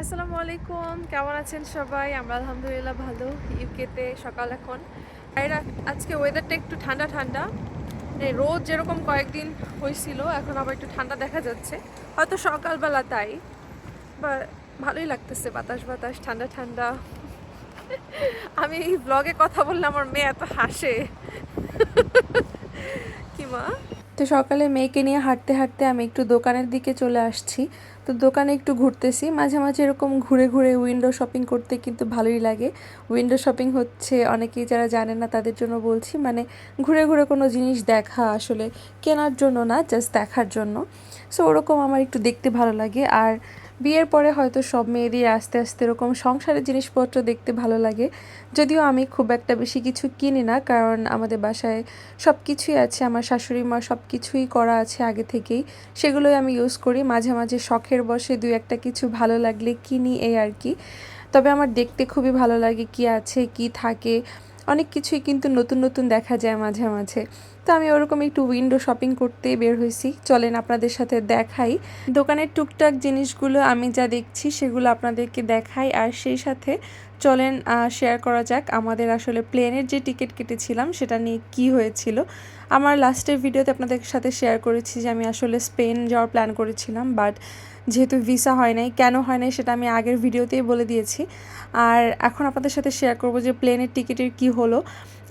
আলাইকুম, কেমন আছেন সবাই? আমরা আলহামদুলিল্লাহ ভালো, ইউকেতে সকাল এখন। আর আজকে ওয়েদারটা একটু ঠান্ডা ঠান্ডা। এই রোদ যেরকম কয়েকদিন হয়েছিল, এখন আবার একটু ঠান্ডা দেখা যাচ্ছে। হয়তো সকালবেলা তাই, বা ভালোই লাগতেছে বাতাস বাতাস, ঠান্ডা ঠান্ডা। আমি এই ব্লগে কথা বললে আমার মেয়ে এত হাসে। কি মা? তো সকালে মেয়েকে নিয়ে হাঁটতে হাঁটতে আমি একটু দোকানের দিকে চলে আসছি। তো দোকানে একটু ঘুরতেছি। মাঝে মাঝে এরকম ঘুরে ঘুরে উইন্ডো শপিং করতে কিন্তু ভালোই লাগে। উইন্ডো শপিং হচ্ছে অনেকেই যারা জানে না তাদের জন্য বলছি মানে ঘুরে ঘুরে কোনো জিনিস দেখা আসলে কেনার জন্য না জাস্ট দেখার জন্য। সো ওরকম আমার একটু দেখতে ভালো লাগে। আর বিয়ের পরে হয়তো সব মেয়েদের আস্তে আস্তে এরকম সংসারের জিনিসপত্র দেখতে ভালো লাগে। যদিও আমি খুব একটা বেশি কিছু কিনি না, কারণ আমাদের বাসায় সব কিছুই আছে, আমার শাশুড়ি মা সব কিছুই করা আছে আগে থেকেই। সেগুলোই আমি ইউজ করি। মাঝে মাঝে শখের বসে দুই একটা কিছু ভালো লাগলে কিনি এই আর কি। তবে আমার দেখতে খুবই ভালো লাগে কি আছে, কি থাকে। অনেক কিছুই কিন্তু নতুন নতুন দেখা যায় মাঝে মাঝে। তো আমি ওরকম একটু উইন্ডো শপিং করতে বের হয়েছি। চলেন আপনাদের সাথে দেখাই। দোকানের টুকটাক জিনিসগুলো আমি যা দেখছি সেগুলো আপনাদেরকে দেখাই। আর সেই সাথে চলেন শেয়ার করা যাক আমাদের আসলে প্লেনের যে টিকিট কেটেছিলাম সেটা নিয়ে কি হয়েছিল। আমার লাস্টের ভিডিওতে আপনাদের সাথে শেয়ার করেছি যে আমি আসলে স্পেন যাওয়ার প্ল্যান করেছিলাম বাট যেহেতু ভিসা হয় নাই, কেন হয় নাই সেটা আমি আগের ভিডিওতেই বলে দিয়েছি। আর এখন আপনাদের সাথে শেয়ার করব যে প্লেনের টিকিটের কি হলো।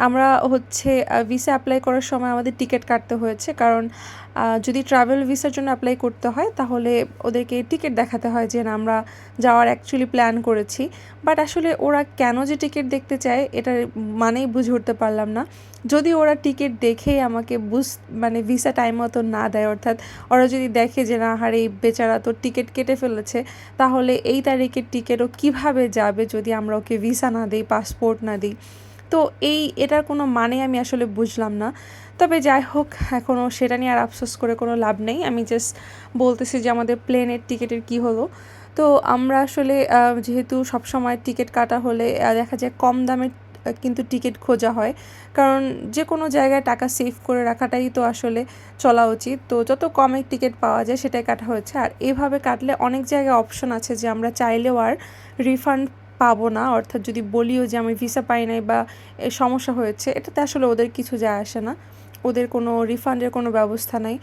আমরা হচ্ছে ভিসা অ্যাপ্লাই করার সময় আমাদের টিকিট কাটতে হয়েছে। কারণ যদি ট্রাভেল ভিসার জন্য অ্যাপ্লাই করতে হয়, তাহলে ওদেরকে টিকিট দেখাতে হয় যে, না, আমরা যাওয়ার অ্যাকচুয়ালি প্ল্যান করেছি। বাট আসলে ওরা কেন যে টিকিট দেখতে চায়, এটার মানেই বুঝে উঠতে পারলাম না। যদি ওরা টিকিট দেখেই আমাকে বুঝ মানে ভিসা টাইম মতো না দেয়, অর্থাৎ ওরা যদি দেখে যে, না হারে বেচারা তো টিকিট কেটে ফেলেছে, তাহলে এই তারিখের টিকিটও কীভাবে যাবে যদি আমরা ওকে ভিসা না দিই পাসপোর্ট না দিই? তো এই, এটার কোনো মানে আমি আসলে বুঝলাম না। তবে যাই হোক এখনও সেটা নিয়ে আর আফসোস করে কোনো লাভ নেই। আমি জাস্ট বলতেছি যে আমাদের প্লেনের টিকিটের কি হলো। তো আমরা আসলে যেহেতু সবসময় টিকিট কাটা হলে দেখা যায় কম দামের কিন্তু টিকিট খোঁজা হয়। কারণ যে কোনো জায়গায় টাকা সেভ করে রাখাটাই তো আসলে চলা উচিত। তো যত কমে টিকিট পাওয়া যায়, সেটাই কাটা হয়েছে। আর এভাবে কাটলে অনেক জায়গায় অপশন আছে যে আমরা চাইলেও আর রিফান্ড পাবো না। অর্থাৎ যদি বলিও যে আমি ভিসা পাই নাই বা সমস্যা হয়েছে, এটাতে আসলে ওদের কিছু যায় আসে না। ওদের কোনো রিফান্ডের কোনো ব্যবস্থা নাই।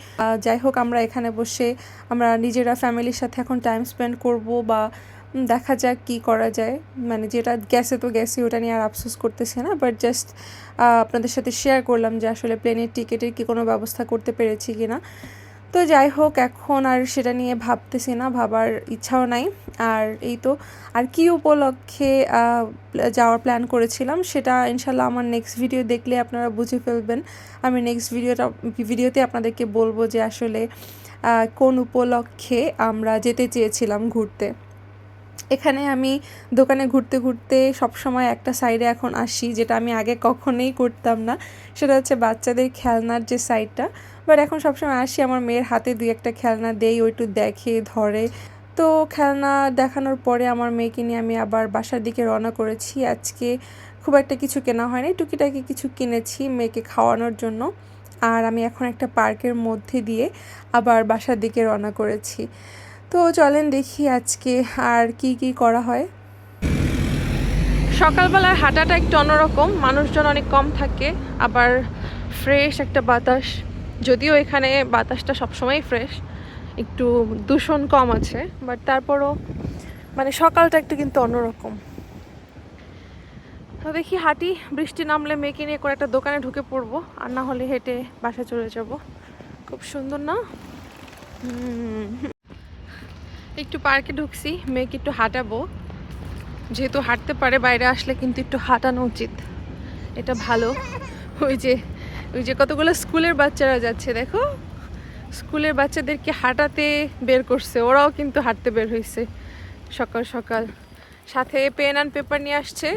যাই হোক, আমরা এখানে বসে আমরা নিজেরা ফ্যামিলির সাথে এখন টাইম স্পেন্ড করব বা দেখা যাক কি করা যায়। মানে যেটা গ্যাসে তো গ্যাসে ওটা নিয়ে আর আফসোস করতেছে না। বাট জাস্ট আপনাদের সাথে শেয়ার করলাম যে আসলে প্লেনের টিকিটের কি কোনো ব্যবস্থা করতে পেরেছি কি না তো যাই হোক, এখন আর সেটা নিয়ে ভাবতেছি না, ভাবার ইচ্ছাও নাই। আর এই তো, আর কি উপলক্ষে যাওয়ার প্ল্যান করেছিলাম সেটা ইনশাল্লাহ আমার নেক্সট ভিডিও দেখলে আপনারা বুঝে ফেলবেন। আমি নেক্সট ভিডিওটা ভিডিওতে আপনাদেরকে বলব যে আসলে কোন উপলক্ষে আমরা যেতে চেয়েছিলাম ঘুরতে। এখানে আমি দোকানে ঘুরতে ঘুরতে সবসময় একটা সাইডে এখন আসি, যেটা আমি আগে কখনোই করতাম না। সেটা হচ্ছে বাচ্চাদের খেলনার যে সাইডটা বাট এখন সবসময় আসি, আমার মেয়ের হাতে দুই একটা খেলনা দেই, ও একটু দেখে, ধরে। তো খেলনা দেখানোর পরে আমার মেয়েকে নিয়ে আমি আবার বাসার দিকে রওনা করেছি। আজকে খুব একটা কিছু কেনা হয়নি, টুকিটাকি কিছু কিনেছি মেয়েকে খাওয়ানোর জন্য। আর আমি এখন একটা পার্কের মধ্যে দিয়ে আবার বাসার দিকে রওনা করেছি। তো চলেন দেখি আজকে আর কি কি করা হয়। সকালবেলার হাঁটাটা একটু অন্যরকম, মানুষজন অনেক কম থাকে, আবার ফ্রেশ একটা বাতাস। যদিও এখানে বাতাসটা সবসময় ফ্রেশ একটু দূষণ কম আছে বাট তারপরও মানে সকালটা একটু কিন্তু অন্যরকম। তো দেখি হাঁটি, বৃষ্টি নামলে মেয়েকে নিয়ে করে একটা দোকানে ঢুকে পড়ব, আর না হলে হেঁটে বাসা চলে যাব। খুব সুন্দর না? একটু পার্কে ঢুকছি, মেয়েকে একটু হাঁটাবো। যেহেতু হাঁটতে পারে, বাইরে আসলে কিন্তু একটু হাঁটানো উচিত। এটা ভালো। ওই যে ওই যে কতগুলো স্কুলের বাচ্চারা যাচ্ছে, দেখো। স্কুলের বাচ্চাদেরকে হাঁটাতে বের করছে, ওরাও কিন্তু হাঁটতে বের হয়েছে সকাল সকাল। সাথে পেন অ্যান্ড পেপার নিয়ে আসছে,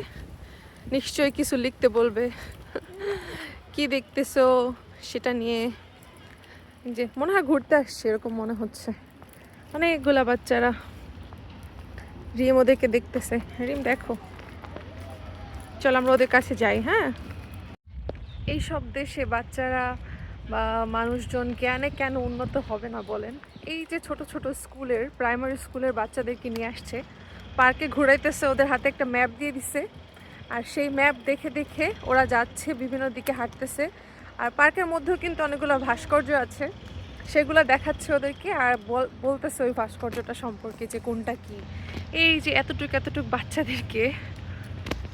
নিশ্চয়ই কিছু লিখতে বলবে। কি দেখতেছো সেটা নিয়ে যে মনে হয় ঘুরতে আসছে, এরকম মনে হচ্ছে। অনেকগুলা বাচ্চারা। রিম ওদেরকে দেখতেছে। রিম, দেখো। চল আমরা ওদের কাছে যাই হ্যাঁ? এই সব দেশে বাচ্চারা বা মানুষজন জ্ঞানে কেন উন্নত হবে না বলেন? এই যে ছোট ছোট স্কুলের, প্রাইমারি স্কুলের বাচ্চাদেরকে নিয়ে আসছে, পার্কে ঘুরাইতেছে, ওদের হাতে একটা ম্যাপ দিয়ে দিছে। আর সেই ম্যাপ দেখে দেখে ওরা যাচ্ছে, বিভিন্ন দিকে হাঁটতেছে। আর পার্কের মধ্যেও কিন্তু অনেকগুলো ভাস্কর্য আছে। সেগুলো দেখাচ্ছে ওদেরকে আর বল- বলতেছে ওই ভাস্কর্যটা সম্পর্কে যে কোনটা কি। এই যে এতটুকু এতটুকু বাচ্চাদেরকে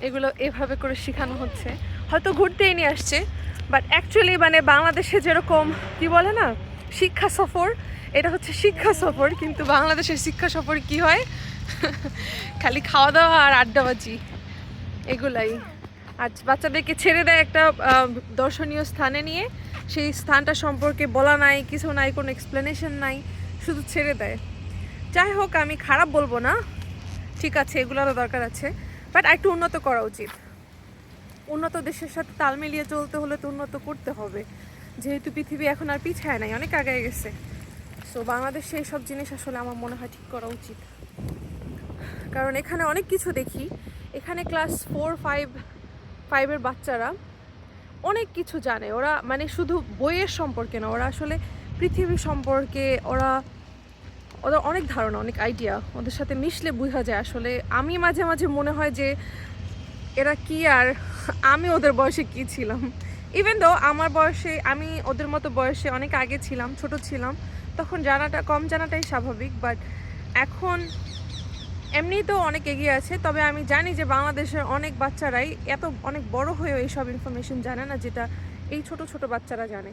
এগুলো এভাবে করে শেখানো হচ্ছে। হয়তো ঘুরতেই নিয়ে আসছে বাট অ্যাকচুয়ালি মানে বাংলাদেশে যেরকম কি বলে না, শিক্ষা সফর, এটা হচ্ছে শিক্ষা সফর, কিন্তু বাংলাদেশের শিক্ষা সফর কি হয়? খালি খাওয়া দাওয়া আর আড্ডাবাজি, এগুলাই। আর বাচ্চাদেরকে ছেড়ে দেয় একটা দর্শনীয় স্থানে নিয়ে সেই স্থানটা সম্পর্কে বলা নাই, কিছু নাই, কোনো এক্সপ্লেনেশন নাই, শুধু ছেড়ে দেয়। যাই হোক, আমি খারাপ বলব না। ঠিক আছে, এগুলোরও দরকার আছে। বাট একটু উন্নত করা উচিত। উন্নত দেশের সাথে তাল মিলিয়ে চলতে হলে তো উন্নত করতে হবে। যেহেতু পৃথিবী এখন আর পিছায় নাই, অনেক আগে গেছে। সো বাংলাদেশে এইসব জিনিস আসলে আমার মনে হয় ঠিক করা উচিত। কারণ এখানে অনেক কিছু দেখি। এখানে ক্লাস ফোর ফাইভ ফাইভের বাচ্চারা অনেক কিছু জানে। ওরা মানে শুধু বইয়ের সম্পর্কে না, ওরা আসলে পৃথিবী সম্পর্কে ওরা, ওদের অনেক ধারণা, অনেক আইডিয়া ওদের সাথে মিশলে বোঝা যায় আসলে। আমি মাঝে মাঝে মনে হয় যে, এরা কি আর আমি ওদের বয়সে কি ছিলাম? ইভেন দো আমার বয়সে, আমি ওদের মতো বয়সে অনেক আগে ছিলাম, ছোট ছিলাম, তখন জানাটা, কম জানাটাই স্বাভাবিক। বাট এখন এমনি তো অনেক এগিয়ে আছে, তবে আমি জানি যে বাংলাদেশের অনেক বাচ্চারাই এত অনেক বড় হয়েও এইসব ইনফরমেশন জানে না যেটা এই ছোট ছোট বাচ্চারা জানে।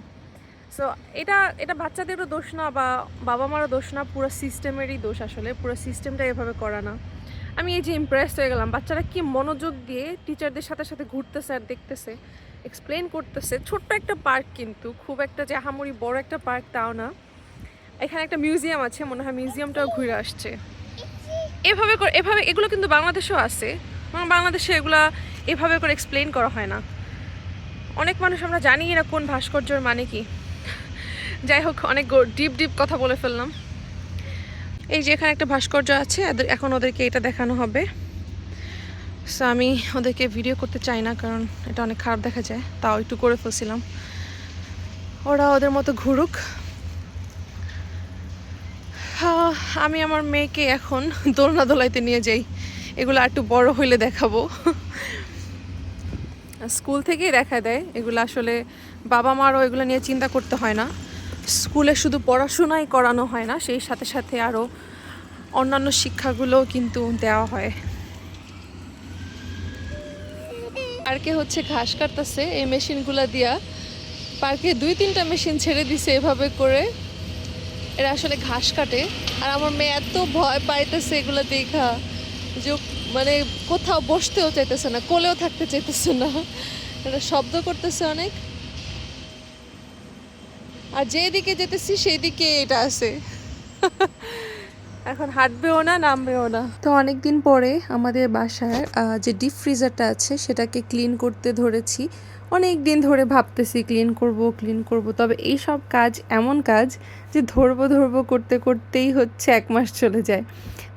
সো এটা এটা বাচ্চাদেরও দোষ না বা বাবা মারও দোষ না, পুরো সিস্টেমেরই দোষ আসলে, পুরো সিস্টেমটা এভাবে করা না। আমি এই যে ইমপ্রেস হয়ে গেলাম, বাচ্চারা কি মনোযোগ দিয়ে টিচারদের সাথে সাথে ঘুরতেছে আর দেখতেছে এক্সপ্লেন করতেছে। ছোট্ট একটা পার্ক কিন্তু, খুব একটা যে আহামরি বড় একটা পার্ক তাও না। এখানে একটা মিউজিয়াম আছে, মনে হয় মিউজিয়ামটাও ঘুরে আসছে। এভাবে এভাবে এগুলো কিন্তু বাংলাদেশেও আছে। বাংলাদেশে এগুলা এভাবে করে এক্সপ্লেন করা হয় না। অনেক মানুষ আমরা জানি না কোন ভাস্কর্যর মানে কি। যাই হোক, অনেক ডিপ ডিপ কথা বলে ফেললাম। এই যে এখানে একটা ভাস্কর্য আছে এখন ওদেরকে এটা দেখানো হবে। সো আমি ওদেরকে ভিডিও করতে চাই না, কারণ এটা অনেক খারাপ দেখা যায়। তাও একটু করে ফেলছিলাম। ওরা ওদের মতো ঘুরুক। আমি আমার মেয়েকে এখন দোলনা দোলাইতে নিয়ে যাই। এগুলো একটু বড় হইলে দেখাবো। স্কুল থেকেই দেখা দেয়। এগুলো আসলে বাবা মারও এগুলো নিয়ে চিন্তা করতে হয় না। স্কুলে শুধু পড়াশোনাই করানো হয় না, সেই সাথে সাথে আরও অন্যান্য শিক্ষাগুলোও কিন্তু দেওয়া হয়। পার্কে হচ্ছে ঘাস কাটতেছে। এই মেশিনগুলো দিয়া পার্কে দুই তিনটা মেশিন ছেড়ে দিছে এভাবে করে। এরা আসলে ঘাস কাটে। আর আমার মেয়ে এত ভয় পাইতেছে এগুলো দেখা যে মানে কোথাও বসতেও চাইতেছে না, কোলেও থাকতে চাইতেছে না। এটা শব্দ করতেছে অনেক। আর যেদিকে যেতেছি সেই দিকে এটা আছে। এখন হাঁটবেও না, নামবেও না। তো অনেক দিন পরে আমাদের বাসায় যে ডিপ ফ্রিজারটা আছে সেটাকে ক্লিন করতে ধরেছি। অনেক দিন ধরে ভাবতেছি ক্লিন করব ক্লিন করব। তবে এই সব কাজ এমন কাজ যে ধরবো ধরবো করতে করতেই হচ্ছে এক মাস চলে যায়।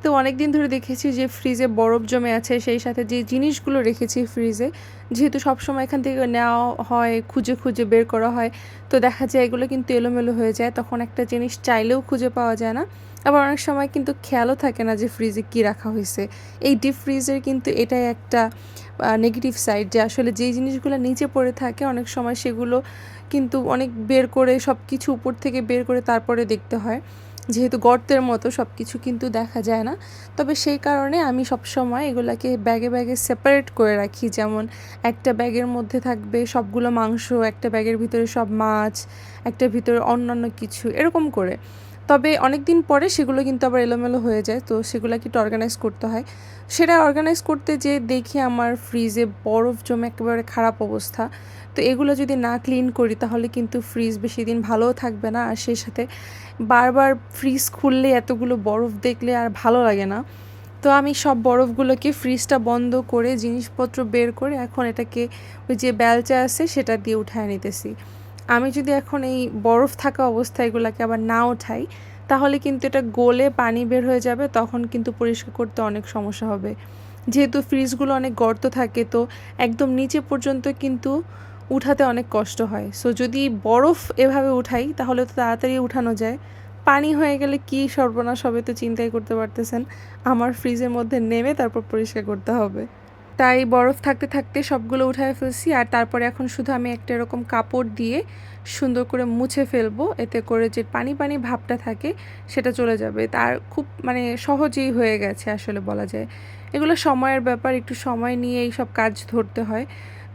তো অনেক দিন ধরে দেখেছি যে ফ্রিজে বরফ জমে আছে, সেই সাথে যে জিনিসগুলো রেখেছি ফ্রিজে যেহেতু সবসময় এখান থেকে নেওয়া হয়, খুঁজে খুঁজে বের করা হয়, তো দেখা যায় এগুলো কিন্তু এলোমেলো হয়ে যায়। তখন একটা জিনিস চাইলেও খুঁজে পাওয়া যায় না। আবার অনেক সময় কিন্তু খেয়ালও থাকে না যে ফ্রিজে কী রাখা হয়েছে। এই ডিপ ফ্রিজের কিন্তু এটাই একটা নেগেটিভ সাইড যে আসলে যেই জিনিসগুলো নিচে পড়ে থাকে, অনেক সময় সেগুলো কিন্তু অনেক বের করে সব কিছু উপর থেকে বের করে তারপরে দেখতে হয়। যেহেতু গর্তের মতো সব কিছু কিন্তু দেখা যায় না। তবে সেই কারণে আমি সবসময় এগুলাকে ব্যাগে ব্যাগে সেপারেট করে রাখি। যেমন একটা ব্যাগের মধ্যে থাকবে সবগুলো মাংস, একটা ব্যাগের ভিতরে সব মাছ, একটা ভিতরে অন্যান্য কিছু, এরকম করে। তবে অনেক দিন পরে সেগুলো কিন্তু আবার এলোমেলো হয়ে যায়, তো সেগুলোকে একটু অর্গানাইজ করতে হয়। সেটা অর্গানাইজ করতে যে দেখি আমার ফ্রিজে বরফ জমে একেবারে খারাপ অবস্থা। তো এগুলো যদি না ক্লিন করি তাহলে কিন্তু ফ্রিজ বেশি দিন ভালোও থাকবে না, আর সেই সাথে বারবার ফ্রিজ খুললে এতগুলো বরফ দেখলে আর ভালো লাগে না। তো আমি সব বরফগুলোকে ফ্রিজটা বন্ধ করে জিনিসপত্র বের করে এখন এটাকে ওই যে বেলচা আছে সেটা দিয়ে উঠায় নিতেছি। আমি যদি এখন এই বরফ থাকা অবস্থায় এগুলোকে আবার না ওঠাই, তাহলে কিন্তু এটা গলে পানি বের হয়ে যাবে, তখন কিন্তু পরিষ্কার করতে অনেক সমস্যা হবে। যেহেতু ফ্রিজগুলো অনেক গর্ত থাকে, তো একদম নিচে পর্যন্ত কিন্তু উঠাতে অনেক কষ্ট হয়। সো যদি বরফ এভাবে উঠাই, তাহলে তো তাড়াতাড়ি উঠানো যায়। পানি হয়ে গেলে কি সর্বনাশ হবে তো চিন্তাই করতে পারতেছেন। আমার ফ্রিজের মধ্যে নেমে তারপর পরিষ্কার করতে হবে। তাই বরফ থাকতে থাকতে সবগুলো উঠায় ফেলছি, আর তারপরে এখন শুধু আমি একটা এরকম কাপড় দিয়ে সুন্দর করে মুছে ফেলব, এতে করে যে পানি পানি ভাবটা থাকে সেটা চলে যাবে। তার খুব মানে সহজেই হয়ে গেছে আসলে বলা যায়। এগুলো সময়ের ব্যাপার, একটু সময় নিয়ে এই সব কাজ ধরতে হয়।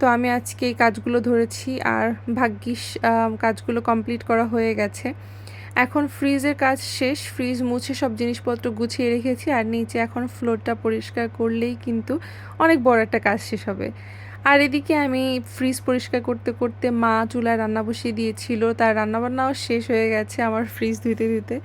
তো আমি আজকে এই কাজগুলো ধরেছি, আর ভাগ্যিস কাজগুলো কমপ্লিট করা হয়ে গেছে। এখন ফ্রিজের কাজ শেষ, ফ্রিজ মুছে সব জিনিসপত্র গুছিয়ে রেখেছি আর নিচে এখন ফ্লোরটা পরিষ্কার করলেই কিন্তু অনেক বড় একটা কাজ শেষ হবে। আর এদিকে আমি ফ্রিজ পরিষ্কার করতে করতে মা চুলায় রান্না বসিয়ে দিয়েছিল, তার রান্নাবান্নাও শেষ হয়ে গেছে আমার ফ্রিজ ধুতে ধুতে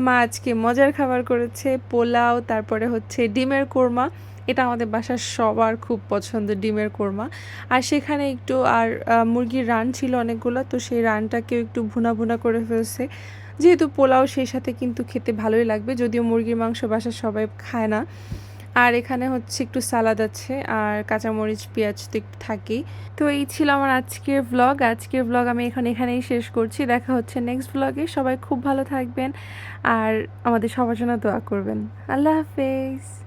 মা আজকে মজার খাবার করেছে, পোলাও, তারপরে হচ্ছে ডিমের কোরমা। এটা আমাদের বাসার সবার খুব পছন্দ ডিমের কোরমা। আর সেখানে একটু, আর মুরগির রান ছিল অনেকগুলো, তো সেই রানটাকেও একটু ভুনা ভুনা করে ফেলছে। যেহেতু পোলাও সেই সাথে কিন্তু খেতে ভালোই লাগবে, যদিও মুরগির মাংস বাসার সবাই খায় না। আর এখানে হচ্ছে একটু সালাদ আছে, আর কাঁচামরিচ, পেঁয়াজ তো একটু থাকেই। তো এই ছিল আমার আজকের ব্লগ আজকের ব্লগ আমি এখন এখানেই শেষ করছি। দেখা হচ্ছে নেক্সট ব্লগে সবাই খুব ভালো থাকবেন, আর আমাদের সবার জন্য দোয়া করবেন। আল্লাহ হাফেজ।